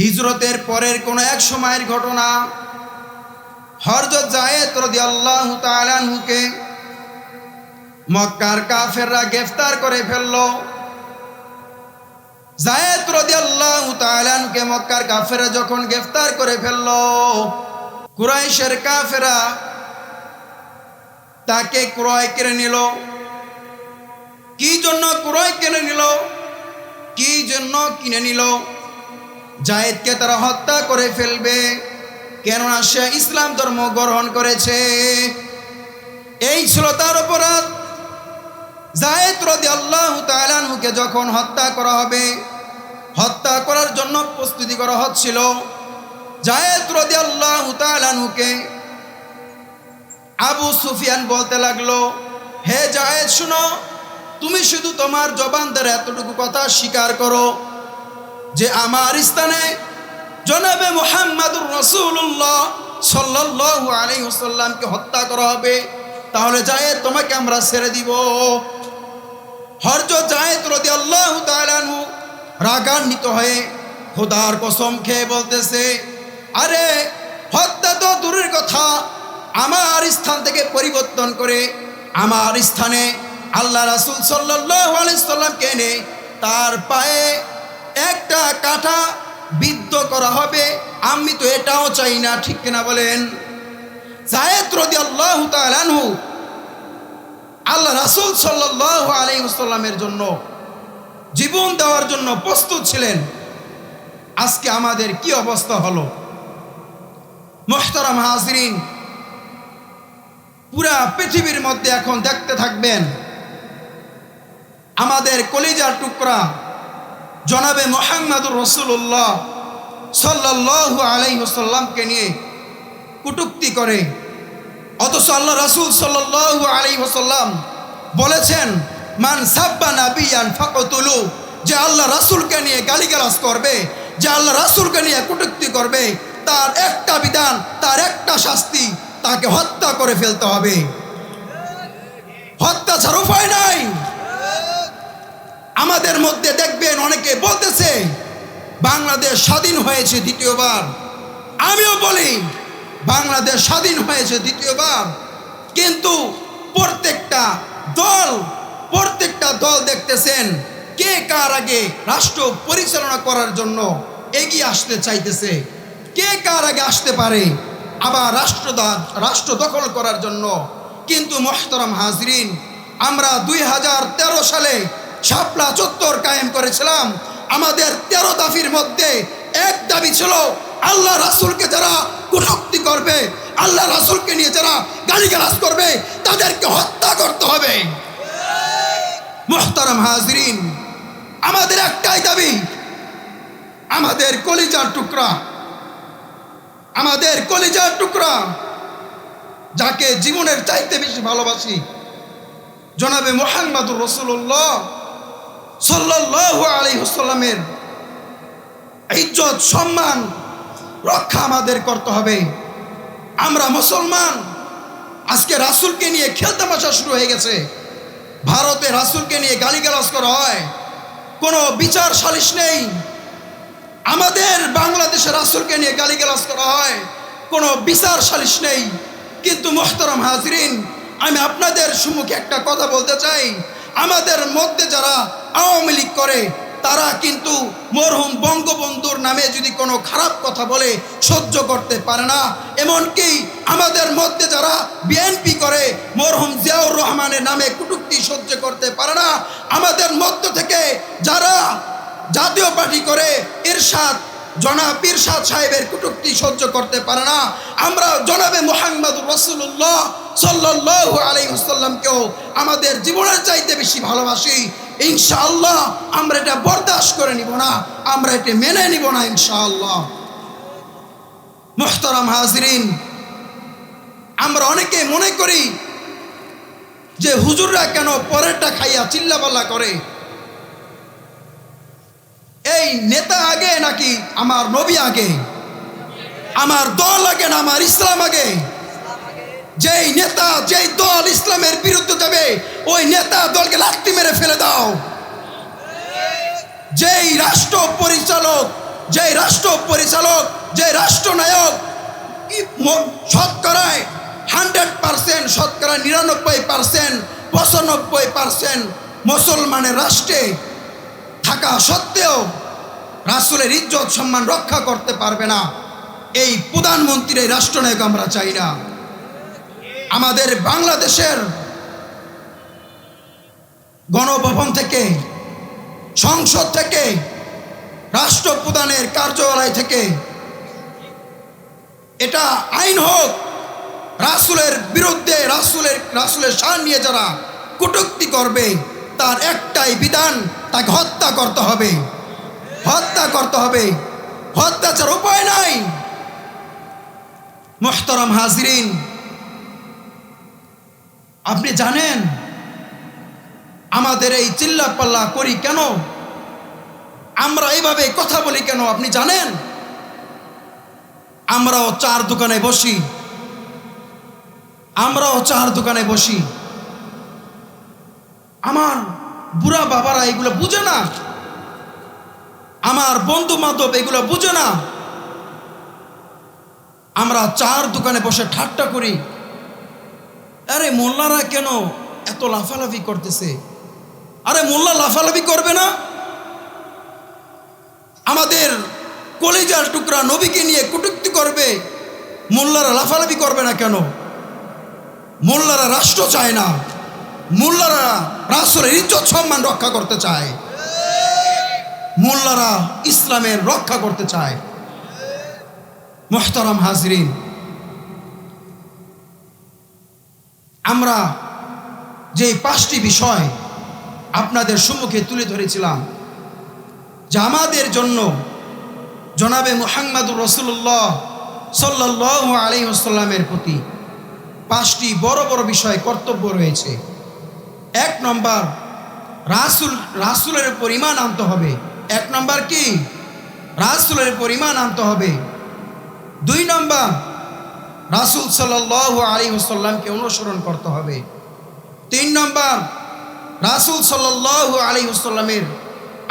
হিজরতের পরের কোনো এক সময়ের ঘটনা। হরজত জায়েদ রদি আল্লাহ তালানহুকে মক্কার কাফেররা গ্রেফতার করে ফেলল। জায়েদ রদি আল্লাহ তালানহুকে মক্কার কাফেররা যখন গ্রেফতার করে ফেলল, কুরাইশের কাফেরা তাকে ক্রয় কেড়ে নিল। কি জন্য ক্রয় কিনে নিল? কি জন্য কিনে নিল? জায়েদকে তারা হত্যা করে ফেলবে। কেননা সে ইসলাম ধর্ম গ্রহণ করেছে। এই ছিল তার অপরাধ। জায়েদ রদি আল্লাহ তালানহুকে যখন হত্যা করা হবে, হত্যা করার জন্য প্রস্তুতি করা হচ্ছিল। জায়েদ রদি আল্লাহ তালানহুকে আবু সুফিয়ান বলতে লাগল, হে জায়েদ, শুনো, তুমি শুধু তোমার জবান দ্বারা এতটুকু কথা স্বীকার করো। যে আমার স্থানে জনাবে মোহাম্মদুর রসুল্লাহ সাল্লাহ আলী সাল্লামকে হত্যা করা হবে, তাহলে যায় তোমাকে আমরা ছেড়ে দিব। হরজ জায়েদ রদি আল্লাহ তালানু রাগান্বিত হয়ে খোদার কসম খেয়ে বলতেছে, আরে, হত্যা তো দূরের কথা। আমার স্থান থেকে পরিবর্তন করে আমার স্থানে আল্লাহ রাসুল সাল্লাহ আলাইসাল্লামকে এনে তার পায়ে একটা কাঁটা বিদ্ধ করা হবে। আমি তো এটাও চাই না, ঠিক কিনা বলেন? আল্লাহ রাসুল সাল্লাহ আলাইসাল্লামের জন্য জীবন দেওয়ার জন্য প্রস্তুত ছিলেন। আজকে আমাদের কি অবস্থা হলো? মোহতারাম হাজরিন, পুরা পৃথিবীর মধ্যে এখন দেখতে থাকবেন, আমাদের কলিজার টুকরা জনাবে মোহাম্মদুর রসুল্লাহ সাল্লাহ আলাইসাল্লামকে নিয়ে কুটুক্তি করে। অথচ আল্লাহ রসুল সাল্লাহ আলাইসাল্লাম বলেছেন, মান সাব্বা নাবিয়ান ফাকতুলু যে আল্লাহ রাসুলকে নিয়ে গালিগালাজ করবে, যে আল্লাহ রাসুলকে নিয়ে কুটুক্তি করবে, তার একটা বিধান, তার একটা শাস্তি, তাকে হত্যা করে ফেলতে হবে। হত্যা ছাড়া উপায় নাই। আমাদের মধ্যে দেখবেন অনেকে বলতেছে, বাংলাদেশ স্বাধীন হয়েছে দ্বিতীয়বার। আমিও বলি, বাংলাদেশ স্বাধীন হয়েছে দ্বিতীয়বার। কিন্তু প্রত্যেকটা দল প্রত্যেকটা দল দেখতেছেন কে কার আগে রাষ্ট্র পরিচালনা করার জন্য এগিয়ে আসতে চাইতেছে, কে কার আগে আসতে পারে আবার রাষ্ট্র রাষ্ট্র দখল করার জন্য। কিন্তু মোহতরম হাজরিন, আমরা দুই হাজার তেরো সালে শাপলা চত্বর কায়েম করেছিলাম। আমাদের তেরো দাফির মধ্যে এক দাবি ছিল, আল্লাহ রাসুলকে যারা কুটক্তি করবে, আল্লাহ রাসুলকে নিয়ে যারা গালি গালিগালাজ করবে, তাদেরকে হত্যা করতে হবে। মোহতারাম হাজরিন, আমাদের একটাই দাবি, আমাদের কলিজার টুকরা, আমাদের কলিজার টুকরা, যাকে জীবনের চাইতে বেশি ভালোবাসি, জনাবে মোহাম্মদুর রসুল্লাহ সাল্লাহ আলী হুসাল্লামের ইজ্জত, সম্মান রক্ষা আমাদের করতে হবে। আমরা মুসলমান, আজকে রাসুলকে নিয়ে খেলতে বসা শুরু হয়ে গেছে। ভারতে রাসুলকে নিয়ে গালিগালাজ করা হয়। কোনো বিচার সালিশ নেই। আমাদের বাংলাদেশের রাসুলকে নিয়ে গালিগালাজ করা হয়। কোনো বিচার সালিশ নেই। কিন্তু মোহতরম হাজরিন, আমি আপনাদের সম্মুখে একটা কথা বলতে চাই। আমাদের মধ্যে যারা আওয়ামী লীগ করে, তারা কিন্তু মরহুম বঙ্গবন্ধুর নামে যদি কোনো খারাপ কথা বলে, সহ্য করতে পারে না। এমনকি আমাদের মধ্যে যারা বিএনপি করে, মরহুম জিয়াউর রহমানের নামে কুটুক্তি সহ্য করতে পারে না, আমাদের মধ্য থেকে যারা জাতীয় পার্টি করে, ইরশাদ, জনাব পীরশাদ সাহেবের কুটুক্তি সহ্য করতে পারে না। আমরা জনাবে মোহাম্মদ রসুল্লাহ সাল্লাহ আলাইসাল্লামকেও আমাদের জীবনের চাইতে বেশি ভালোবাসি। ইনশাআল্লাহ, আমরা এটা বরদাস্ত করে নিব না, আমরা এটা মেনে নিব না ইনশাআল্লাহ। মোহতারাম হাজরিন, আমরা অনেকে মনে করি যে হুজুররা কেন পরেরটা খাইয়া চিল্লাপাল্লা করে? এই নেতা আগে নাকি আমার নবী আগে? আমার দল আগে না, আমার ইসলাম আগে? যেই নেতা যেই দল ইসলামের বিরুদ্ধে যাবে, ওই নেতা দলকে লাঠি মেরে ফেলে দাও। যেই রাষ্ট্র পরিচালক যে রাষ্ট্র পরিচালক যে রাষ্ট্রনায়ক শতকরায় হান্ড্রেড পার্সেন্ট শতকরা নিরানব্বই পার্সেন্ট, পঁচানব্বই পার্সেন্ট মুসলমানের রাষ্ট্রে থাকা সত্ত্বেও রাসুলের ইজ্জত সম্মান রক্ষা করতে পারবে না। এই প্রধানমন্ত্রীর এই রাষ্ট্রনায়ক আমরা চাই না। আমাদের বাংলাদেশের গণভবন থেকে, সংসদ থেকে, রাষ্ট্রপ্রধানের কার্যালয় থেকে, এটা আইন হোক, রাসুলের বিরুদ্ধে রাসুলের রাসুলের সার নিয়ে যারা কটুক্তি করবে, তার একটাই বিধান, তাকে হত্যা করতে হবে। হত্যা করতে হবে। হত্যাচার উপায় নাই। মোহতরম হাজরিন আপনি জানেন? আমাদের এই চিল্লা পাল্লা করি কেন? আমরা এইভাবে কথা বলি কেন, আপনি জানেন? আমরাও চার দোকানে বসি। আমরাও চার দোকানে বসি। আমার বুড়া বাবারা এগুলো বুঝে না। আমার বন্ধু বান্ধব এগুলো বুঝে না। আমরা চার দোকানে বসে ঠাট্টা করি। আরে মোল্লারা কেন এত লাফালাফি করতেছে? আরে মোল্লা লাফালাফি করবে না? আমাদের কলেজার টুকরা নবীকে নিয়ে কটুক্তি করবে, মোল্লারা লাফালাফি করবে না কেন? মোল্লারা রাষ্ট্র চায় না, মোল্লারা রাষ্ট্রের ইজ্জত সম্মান রক্ষা করতে চায়, মোল্লারা ইসলামের রক্ষা করতে চায়। মোহতারাম হাজরিন আমরা যে পাঁচটি বিষয় আপনাদের সম্মুখে তুলে ধরেছিলাম, যে আমাদের জন্য জনাবে মুহাম্মাদুর রসুল্লাহ সাল্লাহ আলী আসাল্লামের প্রতি পাঁচটি বড় বড় বিষয় কর্তব্য রয়েছে। এক নম্বর, রাসুল, রাসুলের পরিমাণ আনতে হবে। এক নম্বর কি? রাসুলের পরিমাণ আনতে হবে। দুই নম্বর রাসুল সাল্লাহ আলী সাল্লামকে অনুসরণ করতে হবে। তিন নম্বর, রাসুল সাল্লাহ আলী সাল্লামের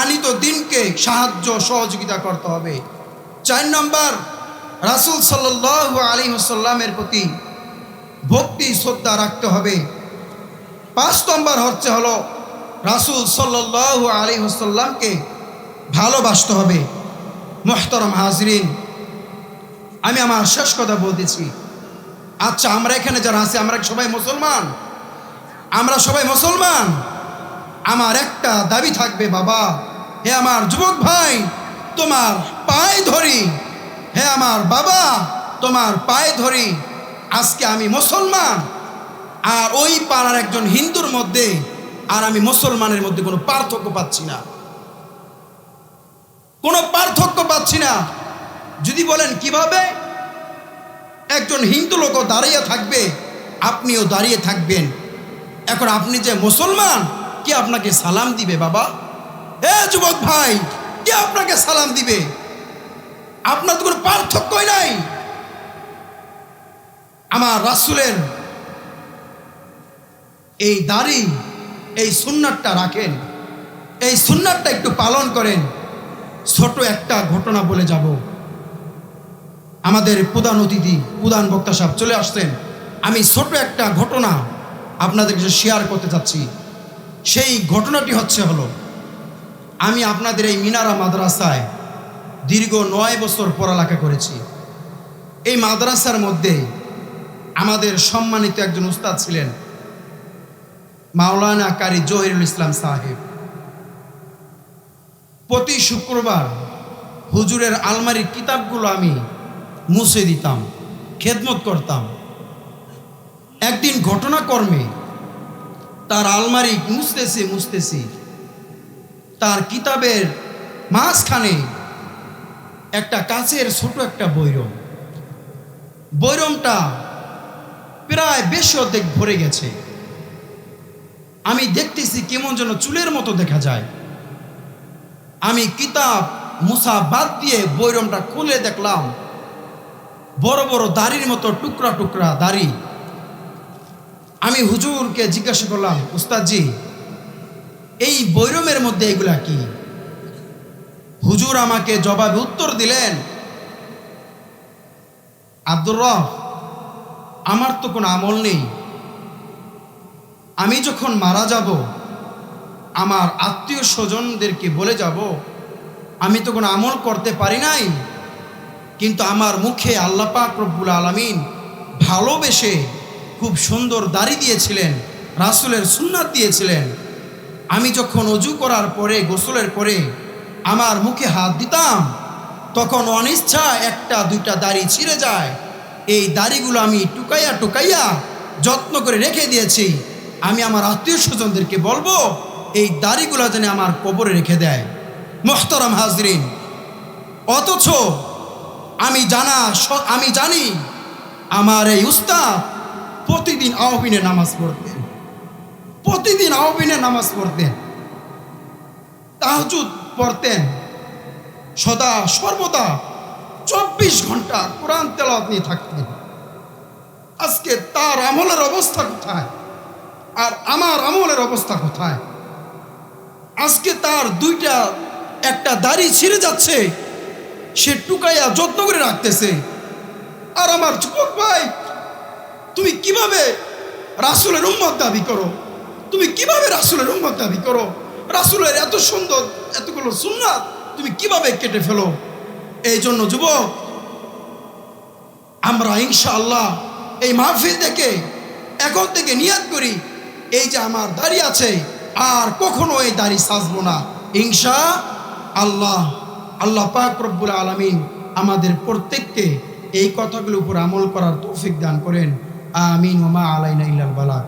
আনিত দিনকে সাহায্য, সহযোগিতা করতে হবে। চার নম্বর, রাসুল সাল্লাহ আলী সাল্লামের প্রতি ভক্তি, শ্রদ্ধা রাখতে হবে। পাঁচ নম্বর হচ্ছে হলো, রাসুল সাল্লাহ আলী সাল্লামকে ভালোবাসতে হবে। মোহতরম হাজরিন, আমি আমার শেষ কথা বলতেছি। আচ্ছা আমরা এখানে যারা আছি, আমরা সবাই মুসলমান? আমরা সবাই মুসলমান? আমার একটা দাবি থাকবে, বাবা। হে আমার যুবক ভাই, তোমার পায়ে ধরি। হে আমার বাবা, তোমার পায়ে ধরি। আজকে আমি মুসলমান। আর ওই পাড়ার একজন হিন্দুর মধ্যে আর আমি মুসলমানের মধ্যে কোনো পার্থক্য পাচ্ছি না। কোনো পার্থক্য পাচ্ছি না। যদি বলেন কীভাবে? একজন হিন্দু লোকও দাঁড়িয়ে থাকবে, আপনিও দাঁড়িয়ে থাকবেন। এখন আপনি যে মুসলমান, কে আপনাকে সালাম দিবে বাবা? এ যুবক ভাই, কে আপনাকে সালাম দিবে? আপনার তো কোনো পার্থক্যই নাই। আমার রাসুলের এই দাড়ি, এই সুন্নারটা রাখেন। এই সুন্নারটা একটু পালন করেন। ছোট একটা ঘটনা বলে যাব। আমাদের প্রধান অতিথি, প্রধান বক্তা সাহেব চলে আসছেন। আমি ছোট একটা ঘটনা আপনাদের কাছে শেয়ার করতে চাচ্ছি সেই ঘটনাটি হচ্ছে হলো, আমি আপনাদের এই মিনারা মাদ্রাসায় দীর্ঘ নয় বছর পড়ালেখা করেছি। এই মাদ্রাসার মধ্যে আমাদের সম্মানিত একজন উস্তাদ ছিলেন মাওলানা কারি জহিরুল ইসলাম সাহেব। প্রতি শুক্রবার হুজুরের আলমারির কিতাবগুলো আমি মুছে দিতাম, খেদমত করতাম। একদিন ঘটনাকর্মে তার আলমারি মুছতেছি মুছতেছি। তার কিতাবের মাঝখানে একটা কাছের ছোট একটা বৈরম। বৈরমটা প্রায় বেশি অর্ধেক ভরে গেছে। আমি দেখতেছি কেমন যেন চুলের মতো দেখা যায়। আমি কিতাব মুসা বাদ দিয়ে বৈরমটা খুলে দেখলাম। বড় বড় দাড়ির মতো টুকরা টুকরা দাড়ি। আমি হুজুরকে জিজ্ঞাসা করলাম, উস্তাদজি, এই বৈরমের মধ্যে এগুলা কি? হুজুর আমাকে জবাবে উত্তর দিলেন, আব্দুর রহ আমার তো কোনো আমল নেই। আমি যখন মারা যাব, আমার আত্মীয় স্বজনদেরকে বলে যাব, আমি তো কোনো আমল করতে পারি নাই। কিন্তু আমার মুখে আল্লাহ পাক রব্বুল আলমিন ভালোবেসে খুব সুন্দর দাড়ি দিয়েছিলেন, রাসুলের সুন্নাত দিয়েছিলেন। আমি যখন অজু করার পরে, গোসলের পরে আমার মুখে হাত দিতাম, তখন অনিচ্ছা একটা দুইটা দাড়ি ছিঁড়ে যায়। এই দাড়িগুলো আমি টুকাইয়া টুকাইয়া যত্ন করে রেখে দিয়েছি। আমি আমার আত্মীয় স্বজনদেরকে বলব, এই দাড়িগুলো যেন আমার কবরে রেখে দেয়। মোহতরম হাজরিন, অথচ আমি জানা আমি জানি আমার এই উস্তাদ প্রতিদিন আহবিনে নামাজ পড়তেন প্রতিদিন আহবিনে নামাজ পড়তেন তাহজুদ পড়তেন। সদা সর্বদা চব্বিশ ঘণ্টা কোরআন তেলাওয়াত নিয়ে থাকতেন। আজকে তার আমলের অবস্থা কোথায়? আর আমার আমলের অবস্থা কোথায়? আজকে তার দুইটা, একটা দাড়ি ছিঁড়ে যাচ্ছে। সে টুকাইয়া যত্ন করে রাখতেছে। আর আমার যুবক ভাই, তুমি কীভাবে রাসুলের উম্মত দাবি করো? তুমি কীভাবে রাসুলের উম্মত দাবি করো? রাসুলের এত সুন্দর, এতগুলো সুন্নাত তুমি কীভাবে কেটে ফেলো? এই জন্য যুবক, আমরা ইনশাআল্লাহ এই মাহফিল থেকে এখন থেকে নিয়াত করি, এই যে আমার দাড়ি আছে, আর কখনো এই দাড়ি সাজবো না। ইনশা আল্লাহ। আল্লাহ পাক রব্বুল আলমিন আমাদের প্রত্যেককে এই কথাগুলোর উপর আমল করার তৌফিক দান করেন। আমিন ওমা আলাইনা ইল্লাল বালাক